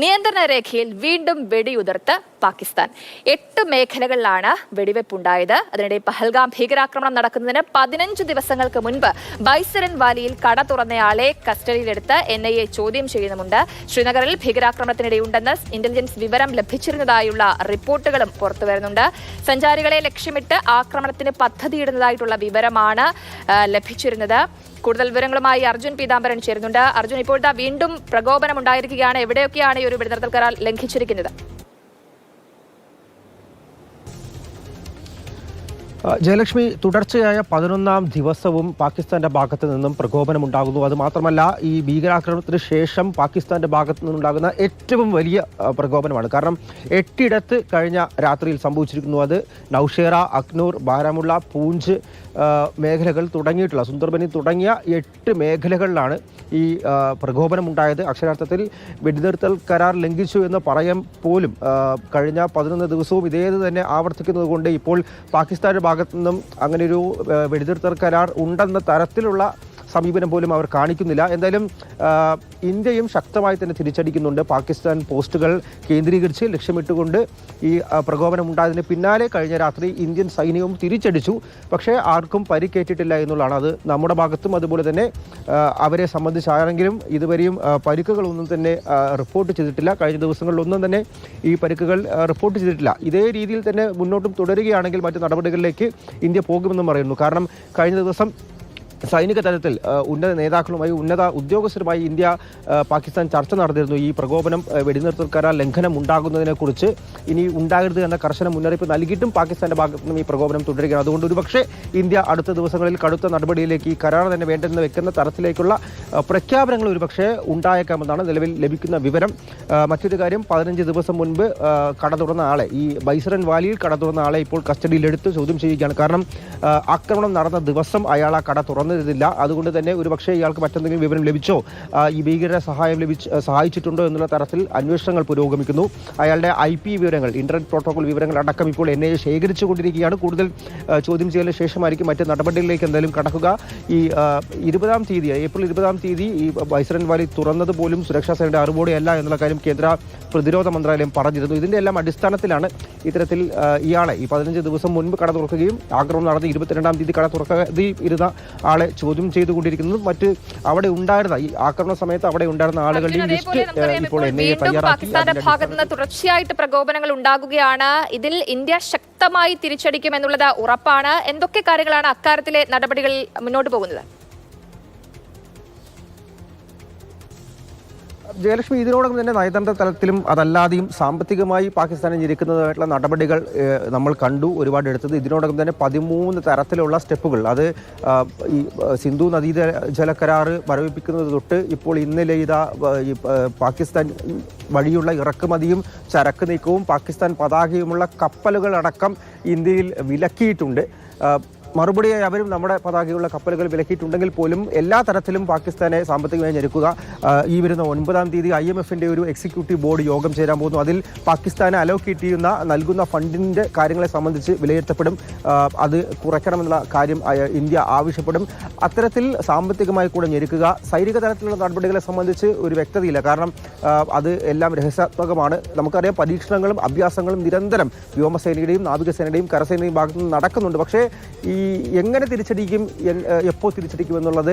നിയന്ത്രണ രേഖയിൽ വീണ്ടും വെടിയുതിർത്ത് പാകിസ്ഥാൻ. എട്ട് മേഖലകളിലാണ് വെടിവെപ്പുണ്ടായത്. അതിനിടെ പഹൽഗാം ഭീകരാക്രമണം നടക്കുന്നതിന് പതിനഞ്ച് ദിവസങ്ങൾക്ക് മുൻപ് ബൈസരൻ വാലിയിൽ കട തുറന്നയാളെ കസ്റ്റഡിയിലെടുത്ത് എൻ ഐ എ ചോദ്യം ചെയ്യുന്നുമുണ്ട്. ശ്രീനഗറിൽ ഭീകരാക്രമണത്തിനിടെയുണ്ടെന്ന് ഇന്റലിജൻസ് വിവരം ലഭിച്ചിരുന്നതായുള്ള റിപ്പോർട്ടുകളും പുറത്തുവരുന്നുണ്ട് സഞ്ചാരികളെ ലക്ഷ്യമിട്ട് ആക്രമണത്തിന് പദ്ധതിയിടുന്നതായിട്ടുള്ള വിവരമാണ് ലഭിച്ചിരുന്നത്. കൂടുതൽ വിവരങ്ങളുമായി അർജുൻ പീതാംബരൻ ചേരുന്നുണ്ട്. അർജുൻ ഇപ്പോഴത്തെ വീണ്ടും പ്രകോപനം ഉണ്ടായിരിക്കുകയാണ് എവിടെയൊക്കെയാണ് ഈ ഒരു വെടിനിർത്തൽ കരാർ ലംഘിച്ചിരിക്കുന്നത്? ജയലക്ഷ്മി തുടർച്ചയായ പതിനൊന്നാം ദിവസവും പാകിസ്ഥാന്റെ ഭാഗത്ത് നിന്നും പ്രകോപനമുണ്ടാകുന്നു. അത് മാത്രമല്ല ഈ ഭീകരാക്രമണത്തിന് ശേഷം പാകിസ്ഥാന്റെ ഭാഗത്ത് നിന്നുണ്ടാകുന്ന ഏറ്റവും വലിയ പ്രകോപനമാണ്. കാരണം എട്ടിടത്ത് കഴിഞ്ഞ രാത്രിയിൽ സംഭവിച്ചിരിക്കുന്നു അത്. നൌഷേറ അക്നൂർ ബാരാമുള്ള പൂഞ്ച് മേഖലകൾ തുടങ്ങിയിട്ടുള്ള സുന്ദർബനി തുടങ്ങിയ എട്ട് മേഖലകളിലാണ് ഈ പ്രകോപനം പ്രകോപനമുണ്ടായത്. അക്ഷരാർത്ഥത്തിൽ വെടിനിർത്തൽ കരാർ ലംഘിച്ചു എന്ന് പറയാൻ പോലും കഴിഞ്ഞ പതിനൊന്ന് ദിവസവും ഇതേത് തന്നെ ആവർത്തിക്കുന്നത് കൊണ്ട് ഇപ്പോൾ പാകിസ്ഥാന്റെ ഭാഗത്തു നിന്നും അങ്ങനെ ഒരു വെടിനിർത്തൽ കരാർ ഉണ്ടെന്ന തരത്തിലുള്ള സമീപനം പോലും അവർ കാണിക്കുന്നില്ല. എന്തായാലും ഇന്ത്യയും ശക്തമായി തന്നെ തിരിച്ചടിക്കുന്നുണ്ട്. പാകിസ്ഥാൻ പോസ്റ്റുകൾ കേന്ദ്രീകരിച്ച് ലക്ഷ്യമിട്ടുകൊണ്ട് ഈ പ്രകോപനം ഉണ്ടായതിന് പിന്നാലെ കഴിഞ്ഞ രാത്രി ഇന്ത്യൻ സൈന്യവും തിരിച്ചടിച്ചു. പക്ഷേ ആർക്കും പരിക്കേറ്റിട്ടില്ല എന്നുള്ളതാണ്. അത് നമ്മുടെ ഭാഗത്തും അതുപോലെ തന്നെ അവരെ സംബന്ധിച്ചാണെങ്കിലും ഇതുവരെയും പരിക്കുകളൊന്നും തന്നെ റിപ്പോർട്ട് ചെയ്തിട്ടില്ല. കഴിഞ്ഞ ദിവസങ്ങളിലൊന്നും തന്നെ ഈ പരിക്കുകൾ റിപ്പോർട്ട് ചെയ്തിട്ടില്ല. ഇതേ രീതിയിൽ തന്നെ മുന്നോട്ടും തുടരുകയാണെങ്കിൽ മറ്റു നടപടികളിലേക്ക് ഇന്ത്യ പോകുമെന്നും പറയുന്നു. കാരണം കഴിഞ്ഞ ദിവസം സൈനിക തലത്തിൽ ഉന്നത നേതാക്കളുമായി ഉന്നത ഉദ്യോഗസ്ഥരുമായി ഇന്ത്യ പാകിസ്ഥാൻ ചർച്ച നടന്നിരുന്നു. ഈ പ്രകോപനം വെടിനിർത്തൽ കരാർ ലംഘനം ഉണ്ടാകുന്നതിനെക്കുറിച്ച് ഇനി ഉണ്ടാകരുത് എന്ന കർശന മുന്നറിയിപ്പ് നൽകിയിട്ടും പാകിസ്ഥാന്റെ ഭാഗത്തു നിന്നും ഈ പ്രകോപനം തുടരുകയാണ്. അതുകൊണ്ട് ഒരുപക്ഷെ ഇന്ത്യ അടുത്ത ദിവസങ്ങളിൽ കടുത്ത നടപടിയിലേക്ക് ഈ കരാർ തന്നെ വേണ്ടെന്ന് വെക്കുന്ന തരത്തിലേക്കുള്ള പ്രഖ്യാപനങ്ങൾ ഒരുപക്ഷെ ഉണ്ടായേക്കാമെന്നാണ് നിലവിൽ ലഭിക്കുന്ന വിവരം. മറ്റൊരു കാര്യം പതിനഞ്ച് ദിവസം മുൻപ് കട തുറന്ന ആളെ ഈ ബൈസറൻ വാലിയിൽ കട തുറന്ന ആളെ ഇപ്പോൾ കസ്റ്റഡിയിലെടുത്ത് ചോദ്യം ചെയ്യുകയാണ്. കാരണം ആക്രമണം നടന്ന ദിവസം അയാൾ ആ കട തുറന്നിരുന്നില്ല. അതുകൊണ്ട് തന്നെ ഒരു പക്ഷേ ഇയാൾക്ക് മറ്റെന്തെങ്കിലും വിവരം ലഭിച്ചോ ഈ ഭീകരരെ സഹായം ലഭിച്ച് സഹായിച്ചിട്ടുണ്ടോ എന്നുള്ള തരത്തിൽ അന്വേഷണങ്ങൾ പുരോഗമിക്കുന്നു. അയാളുടെ ഐ പി വിവരങ്ങൾ ഇന്റർനെറ്റ് പ്രോട്ടോകോൾ വിവരങ്ങൾ അടക്കം ഇപ്പോൾ എൻ ഐ എ ശേഖരിച്ചുകൊണ്ടിരിക്കുകയാണ്. കൂടുതൽ ചോദ്യം ചെയ്യലിന് ശേഷമായിരിക്കും മറ്റ് നടപടികളിലേക്ക് എന്തായാലും കടക്കുക. ഈ ഇരുപതാം തീയതി ഏപ്രിൽ ഇരുപതാം തീയതി ഈ ബൈസറൻ വാലി തുറന്നത് പോലും സുരക്ഷാ സേനയുടെ അറിവോടെയല്ല എന്നുള്ള കാര്യം കേന്ദ്ര പ്രതിരോധ മന്ത്രാലയം പറഞ്ഞിരുന്നു. ഇതിന്റെ എല്ലാം അടിസ്ഥാനത്തിലാണ് ഇത്തരത്തിൽ ഇയാളെ ഈ പതിനഞ്ച് ദിവസം മുൻപ് കട തുറക്കുകയും ആക്രമണം നടന്ന് ഇരുപത്തിരണ്ടാം തീയതി കട തുറക്കാതെ ഇരുന്ന ആളെ ചോദ്യം ചെയ്തുകൊണ്ടിരിക്കുന്നതും മറ്റ് അവിടെ ഉണ്ടായിരുന്ന ഈ ആക്രമണ സമയത്ത് അവിടെ ഉണ്ടായിരുന്ന ആളുകളുടെയും അതേപോലെ ലിസ്റ്റ് ഇപ്പോൾ എൻ ഐ എ തയ്യാറാക്കി തുടർച്ചയായിട്ട് പ്രകോപനങ്ങൾ ഉണ്ടാകുകയാണ്. ഇതിൽ ഇന്ത്യ ശക്തമായി തിരിച്ചടിക്കും എന്നുള്ളത് ഉറപ്പാണ്. എന്തൊക്കെ കാര്യങ്ങളാണ് അക്കാര്യത്തിലെ നടപടികൾ മുന്നോട്ട് പോകുന്നത്? ജയലക്ഷ്മി ഇതിനോടൊപ്പം തന്നെ നയതന്ത്ര തലത്തിലും അതല്ലാതെയും സാമ്പത്തികമായി പാകിസ്ഥാനെ ഞെരുക്കുന്നതായിട്ടുള്ള നടപടികൾ നമ്മൾ കണ്ടു ഒരുപാട് എടുത്തത്. ഇതിനോടൊപ്പം തന്നെ പതിമൂന്ന് തരത്തിലുള്ള സ്റ്റെപ്പുകൾ. അത് ഈ സിന്ധു നദീജല ജലക്കരാറ് മരവിപ്പിക്കുന്നത് തൊട്ട് ഇപ്പോൾ ഇന്നലെ ഇതാ ഈ പാകിസ്ഥാൻ വഴിയുള്ള ഇറക്കുമതിയും ചരക്ക് നീക്കവും പാകിസ്ഥാൻ പതാകയുമുള്ള കപ്പലുകളടക്കം ഇന്ത്യയിൽ വിലക്കിയിട്ടുണ്ട്. മറുപടിയായി അവരും നമ്മുടെ പതാകയുള്ള കപ്പലുകൾ വിലക്കിയിട്ടുണ്ടെങ്കിൽ പോലും എല്ലാ തരത്തിലും പാകിസ്ഥാനെ സാമ്പത്തികമായി ഞെരുക്കുക. ഈ വരുന്ന ഒൻപതാം തീയതി ഐ എം എഫിന്റെ ഒരു എക്സിക്യൂട്ടീവ് ബോർഡ് യോഗം ചേരാൻ പോകുന്നു. അതിൽ പാകിസ്ഥാന് അലോക്കേറ്റ് ചെയ്യുന്ന നൽകുന്ന ഫണ്ടിന്റെ കാര്യങ്ങളെ സംബന്ധിച്ച് വിലയിരുത്തപ്പെടും. അത് കുറയ്ക്കണമെന്നുള്ള കാര്യം ഇന്ത്യ ആവശ്യപ്പെടും. അത്തരത്തിൽ സാമ്പത്തികമായി കൂടെ ഞെരുക്കുക. സൈനിക തലത്തിലുള്ള നടപടികളെ സംബന്ധിച്ച് ഒരു വ്യക്തതയില്ല. കാരണം അത് എല്ലാം രഹസ്യാത്മകമാണ്. നമുക്കറിയാം പരീക്ഷണങ്ങളും അഭ്യാസങ്ങളും നിരന്തരം വ്യോമസേനയുടെയും നാവികസേനയുടെയും കരസേനയുടെയും ഭാഗത്തു നിന്ന് നടക്കുന്നുണ്ട്. പക്ഷേ ഈ എങ്ങനെ തിരിച്ചടിക്കും എപ്പോൾ തിരിച്ചടിക്കും എന്നുള്ളത്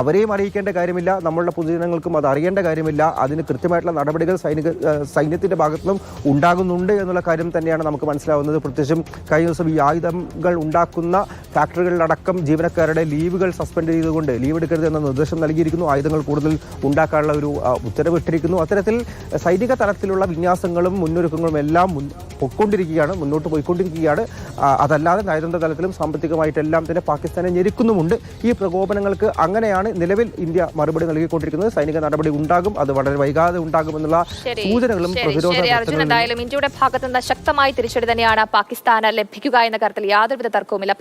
അവരെയും അറിയിക്കേണ്ട കാര്യമില്ല. നമ്മളുടെ പൊതുജനങ്ങൾക്കും അത് അറിയേണ്ട കാര്യമില്ല. അതിന് കൃത്യമായിട്ടുള്ള നടപടികൾ സൈനിക സൈന്യത്തിന്റെ ഭാഗത്തുനിന്നും ഭാഗത്തു നിന്നും ഉണ്ടാകുന്നുണ്ട് എന്നുള്ള കാര്യം തന്നെയാണ് നമുക്ക് മനസ്സിലാവുന്നത്. പ്രത്യേകിച്ചും കഴിഞ്ഞ ദിവസം ഈ ആയുധങ്ങൾ ഉണ്ടാക്കുന്ന ഫാക്ടറികളിലടക്കം ജീവനക്കാരുടെ ലീവുകൾ സസ്പെൻഡ് ചെയ്തുകൊണ്ട് ലീവ് എടുക്കരുത് എന്ന നിർദ്ദേശം നൽകിയിരിക്കുന്നു. ആയുധങ്ങൾ കൂടുതൽ ഉണ്ടാക്കാനുള്ള ഒരു ഉത്തരവിട്ടിരിക്കുന്നു അത്തരത്തിൽ സൈനിക തലത്തിലുള്ള വിന്യാസങ്ങളും മുന്നൊരുക്കങ്ങളും എല്ലാം പൊയ്ക്കൊണ്ടിരിക്കുകയാണ് മുന്നോട്ട് പോയിക്കൊണ്ടിരിക്കുകയാണ്. അതല്ലാതെ നയതന്ത്ര തലത്തിലും സാമ്പത്തികമായിട്ടെല്ലാം തന്നെ പാകിസ്ഥാനെ ഞെരുക്കുന്നുമുണ്ട്. ഈ പ്രകോപനങ്ങൾക്ക് അങ്ങനെയാണ് നിലവിൽ ഇന്ത്യ മറുപടി നൽകിക്കൊണ്ടിരിക്കുന്നത്. സൈനിക നടപടി ഉണ്ടാകും അത് വളരെ വൈകാതെ ഉണ്ടാകുമെന്നുള്ള സൂചനകളും പ്രതിരോധ ഇന്ത്യയുടെ ഭാഗത്ത് നിന്ന് ശക്തമായ തിരിച്ചടി തന്നെയാണ് പാകിസ്ഥാന് ലഭിക്കുക എന്ന കാര്യത്തിൽ യാതൊരുവിധ തർക്കവുമില്ല.